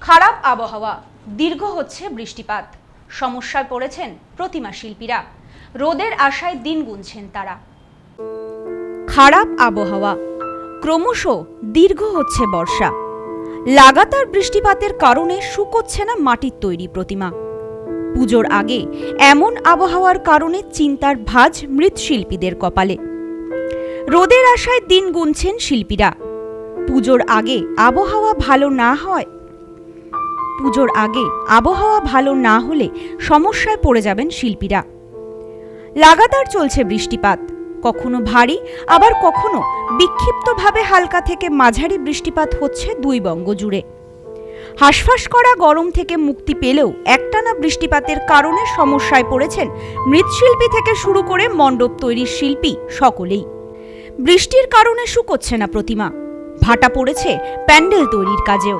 খারাপ আবহাওয়া। দীর্ঘ হচ্ছে বৃষ্টিপাত। সমস্যায় পড়েছেন প্রতিমা শিল্পীরা। রোদের আশায় দিন গুনছেন তারা। খারাপ আবহাওয়া। ক্রমশ দীর্ঘ হচ্ছে বর্ষা। লাগাতার বৃষ্টিপাতের কারণে শুকোচ্ছে না মাটির তৈরি প্রতিমা। পুজোর আগে এমন আবহাওয়ার কারণে চিন্তার ভাঁজ মৃৎশিল্পীদের কপালে। রোদের আশায় দিন গুনছেন শিল্পীরা। পুজোর আগে আবহাওয়া ভালো না হয় পুজোর আগে আবহাওয়া ভালো না হলে সমস্যায় পড়ে যাবেন শিল্পীরা। লাগাতার চলছে বৃষ্টিপাত। কখনো ভারী, আবার কখনো বিক্ষিপ্তভাবে হালকা থেকে মাঝারি বৃষ্টিপাত হচ্ছে দুই বঙ্গ জুড়ে হাঁসফাঁস করা গরম থেকে মুক্তি পেলেও একটানা বৃষ্টিপাতের কারণে সমস্যায় পড়েছেন মৃৎশিল্পী থেকে শুরু করে মণ্ডপ তৈরির শিল্পী সকলেই। বৃষ্টির কারণে শুকোচ্ছে না প্রতিমা। ভাটা পড়েছে প্যান্ডেল তৈরির কাজেও।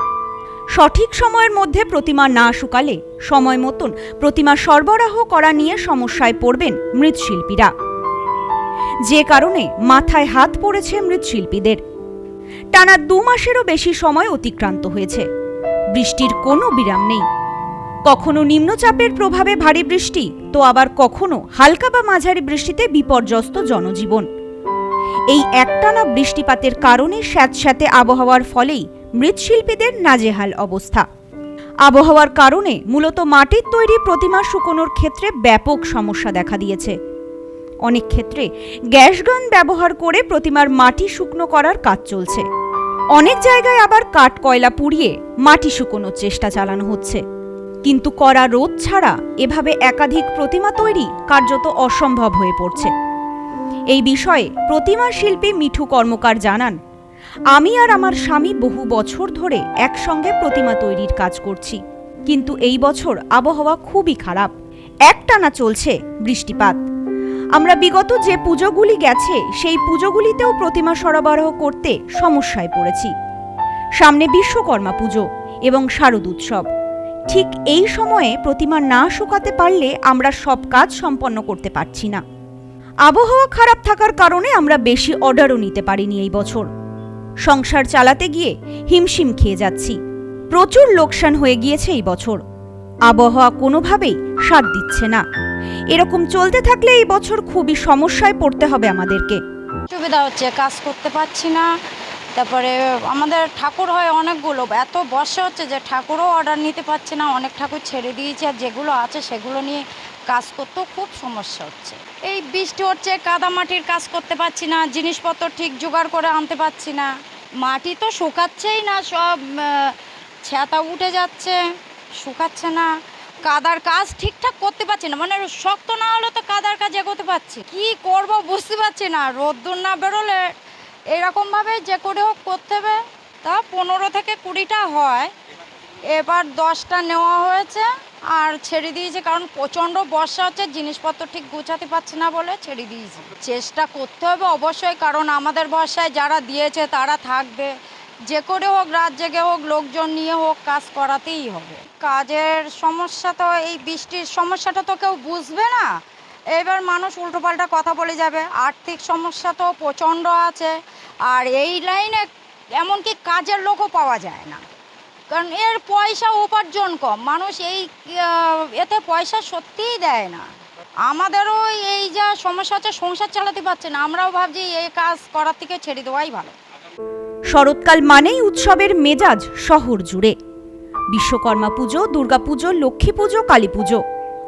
সঠিক সময়ের মধ্যে প্রতিমা না শুকালে সময় মতন প্রতিমা সরবরাহ করা নিয়ে সমস্যায় পড়বেন মৃৎশিল্পীরা। যে কারণে মাথায় হাত পড়েছে মৃৎশিল্পীদের। টানা দু মাসেরও বেশি সময় অতিক্রান্ত হয়েছে। বৃষ্টির কোনো বিরাম নেই। কখনো নিম্নচাপের প্রভাবে ভারী বৃষ্টি, তো আবার কখনো হালকা বা মাঝারি বৃষ্টিতে বিপর্যস্ত জনজীবন। এই একটানা বৃষ্টিপাতের কারণে স্যাঁতস্যাঁতে আবহাওয়ার ফলেই মৃৎশিল্পীদের নাজেহাল অবস্থা। আবহাওয়ার কারণে মূলত মাটির তৈরি প্রতিমা শুকোনোর ক্ষেত্রে ব্যাপক সমস্যা দেখা দিয়েছে। অনেক ক্ষেত্রে গ্যাস গান ব্যবহার করে প্রতিমার মাটি শুকনো করার কাজ চলছে। অনেক জায়গায় আবার কাঠ কয়লা পুড়িয়ে মাটি শুকোনোর চেষ্টা চালানো হচ্ছে। কিন্তু কড়া রোদ ছাড়া এভাবে একাধিক প্রতিমা তৈরি কার্যত অসম্ভব হয়ে পড়ছে। এই বিষয়ে প্রতিমা শিল্পী মিঠু কর্মকার জানান আমি আর আমার স্বামী বহু বছর ধরে একসঙ্গে প্রতিমা তৈরির কাজ করছি। কিন্তু এই বছর আবহাওয়া খুবই খারাপ। একটানা চলছে বৃষ্টিপাত। আমরা বিগত যে পুজোগুলি গেছে, সেই পুজোগুলিতেও প্রতিমা সরবরাহ করতে সমস্যায় পড়েছি। সামনে বিশ্বকর্মা পুজো এবং শারদ উৎসব। ঠিক এই সময়ে প্রতিমা না শুকাতে পারলে আমরা সব কাজ সম্পন্ন করতে পারছি না। আবহাওয়া খারাপ থাকার কারণে আমরা বেশি অর্ডারও নিতে পারিনি এই বছর। সংসার চালাতে গিয়ে হিমশিম খেয়ে যাচ্ছি। প্রচুর লোকসান হয়ে গিয়েছে এই বছর। আবহাওয়া কোনোভাবেই সাথ দিচ্ছে না। এরকম চলতে থাকলে এই বছর খুবই সমস্যায় পড়তে হবে আমাদেরকে। সুবিধা হচ্ছে, কাজ করতে পারছি না তারপরে আমাদের ঠাকুর হয় অনেকগুলো। এত বর্ষা হচ্ছে যে ঠাকুরও অর্ডার নিতে পারছে না, অনেক ঠাকুর ছেড়ে দিয়েছে আর যেগুলো আছে সেগুলো নিয়ে কাজ করতেও খুব সমস্যা হচ্ছে। এই বৃষ্টি হচ্ছে কাদা মাটির কাজ করতে পারছি না, জিনিসপত্র ঠিক জোগাড় করে আনতে পারছি না। মাটি তো শুকাচ্ছেই না সব ছাতা উঠে যাচ্ছে, শুকাচ্ছে না। কাদার কাজ ঠিকঠাক করতে পারছি না মানে শক্ত না হলে তো কাদার কাজ এগোতে পারছি। কি করব বুঝতে পারছি না, রোদ্দুর না বেরোলে এরকমভাবে যে করে হোক করতে হবে। তা পনেরো থেকে কুড়িটা হয়। এবার দশটা নেওয়া হয়েছে। আর ছেড়ে দিয়েছে, কারণ প্রচণ্ড বর্ষা হচ্ছে, জিনিসপত্র ঠিক গুছাতে পারছি না বলে ছেড়ে দিয়েছি। চেষ্টা করতে হবে অবশ্যই, কারণ আমাদের বর্ষায় যারা দিয়েছে তারা থাকবে। যে করে হোক, রাত জেগে হোক, লোকজন নিয়ে হোক, কাজ করাতেই হবে। কাজের সমস্যা তো, এই বৃষ্টির সমস্যাটা তো কেউ বুঝবে না। এবার মানুষ উল্টোপাল্টা কথা বলে যাবে। আর্থিক সমস্যা তো প্রচণ্ড আছে, আর এই লাইনে এমনকি কাজের লোকও পাওয়া যায় না। কারণ এর পয়সা উপার্জন কম, মানুষ এই এতে পয়সা সত্যিই দেয় না। আমাদেরও এই যা সমস্যা হচ্ছে, সংসার চালাতে পারছে না। আমরাও ভাবছি এই কাজ করার থেকে ছেড়ে দেওয়াই ভালো। শরৎকাল মানেই উৎসবের মেজাজ শহর জুড়ে। বিশ্বকর্মা পুজো দুর্গাপুজো লক্ষ্মী পুজো, কালী পুজো।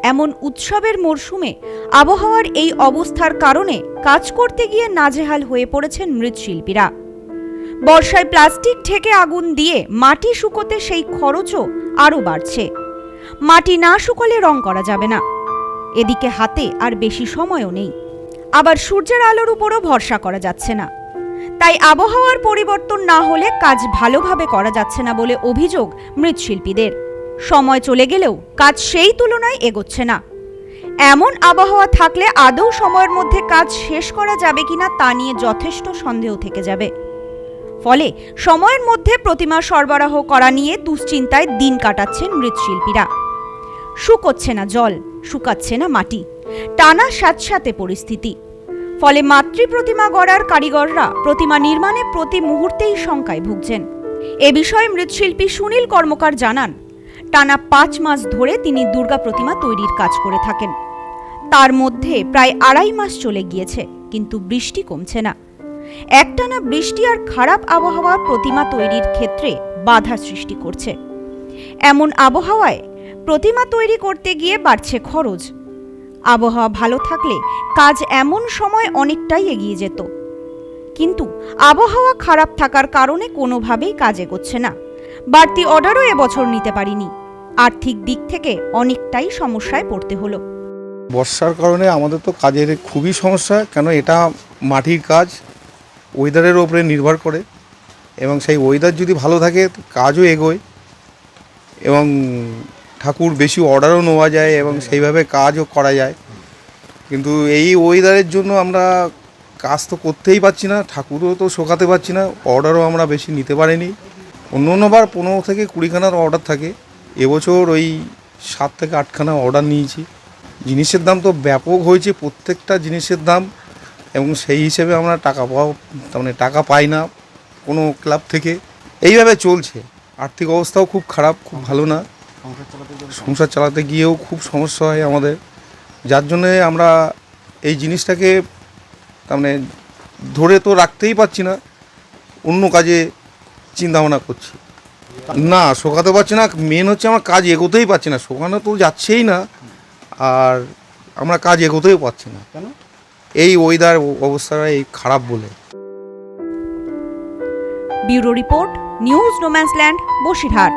এমন উৎসবের মরশুমে আবহাওয়ার এই অবস্থার কারণে কাজ করতে গিয়ে নাজেহাল হয়ে পড়েছেন মৃৎশিল্পীরা। বর্ষায় প্লাস্টিক ঢেকে আগুন দিয়ে মাটি শুকোতে সেই খরচও আরও বাড়ছে। মাটি না শুকোলে রং করা যাবে না। এদিকে হাতে আর বেশি সময়ও নেই। আবার সূর্যের আলোর উপরও ভরসা করা যাচ্ছে না। তাই আবহাওয়ার পরিবর্তন না হলে কাজ ভালোভাবে করা যাচ্ছে না বলে অভিযোগ মৃৎশিল্পীদের। সময় চলে গেলেও কাজ সেই তুলনায় এগোচ্ছে না। এমন আবহাওয়া থাকলে আদৌ সময়ের মধ্যে কাজ শেষ করা যাবে কিনা তা নিয়ে যথেষ্ট সন্দেহ থেকে যাবে। ফলে সময়ের মধ্যে প্রতিমা সরবরাহ করা নিয়ে দুশ্চিন্তায় দিন কাটাচ্ছেন মৃৎশিল্পীরা। শুকোচ্ছে না জল শুকাচ্ছে না মাটি, টানা স্যাঁতস্যাঁতে পরিস্থিতি। ফলে মাতৃ প্রতিমা গড়ার কারিগররা প্রতিমা নির্মাণে প্রতি মুহূর্তেই শঙ্কায় ভুগছেন। এ বিষয়ে মৃৎশিল্পী সুনীল কর্মকার জানান টানা পাঁচ মাস ধরে তিনি দুর্গা প্রতিমা তৈরির কাজ করে থাকেন। তার মধ্যে প্রায় আড়াই মাস চলে গিয়েছে, কিন্তু বৃষ্টি কমছে না। একটানা বৃষ্টি আর খারাপ আবহাওয়া প্রতিমা তৈরির ক্ষেত্রে বাধা সৃষ্টি করছে। এমন আবহাওয়ায় প্রতিমা তৈরি করতে গিয়ে বাড়ছে খরচ। আবহাওয়া ভালো থাকলে কাজ এমন সময় অনেকটাই এগিয়ে যেত। কিন্তু আবহাওয়া খারাপ থাকার কারণে কোনোভাবেই কাজ এগোচ্ছে না। বাড়তি অর্ডারও এবছর নিতে পারিনি। আর্থিক দিক থেকে অনেকটাই সমস্যায় পড়তে হলো। বর্ষার কারণে আমাদের তো কাজের খুবই সমস্যা, কেন এটা মাটির কাজ ওয়েদারের ওপরে নির্ভর করে এবং সেই ওয়েদার যদি ভালো থাকে, কাজও এগোয় এবং ঠাকুর বেশি অর্ডারও নেওয়া যায় এবং সেইভাবে কাজও করা যায়। কিন্তু এই ওয়েদারের জন্য আমরা কাজ তো করতেই পারছি না, ঠাকুরও তো শোকাতে পারছি না অর্ডারও আমরা বেশি নিতে পারিনি। অন্য অন্যবার পনেরো থেকে কুড়িখানার অর্ডার থাকে। এবছর ওই সাত থেকে আটখানা অর্ডার নিয়েছি। জিনিসের দাম তো ব্যাপক হয়েছে প্রত্যেকটা জিনিসের দাম এবং সেই হিসেবে আমরা টাকা পাওয়া মানে টাকা পাই না কোনো ক্লাব থেকে। এইভাবে চলছে। আর্থিক অবস্থাও খুব খারাপ, খুব ভালো না। সংসার চালাতে গিয়েও খুব সমস্যা হয় আমাদের। যার জন্যে আমরা এই জিনিসটাকে তার মানে ধরে তো রাখতেই পারছি না। অন্য কাজে চিন্তা ভাবনা করছি। না শোকাতে পারছি না মেন হচ্ছে আমার কাজ এগোতেই পারছি না। শোকানো তো যাচ্ছেই না আর আমরা কাজ এগোতেই পারছি না। কেন? এই ওয়েদার অবস্থাটা এই খারাপ বলে। Bureau report news no man's land Basirhat.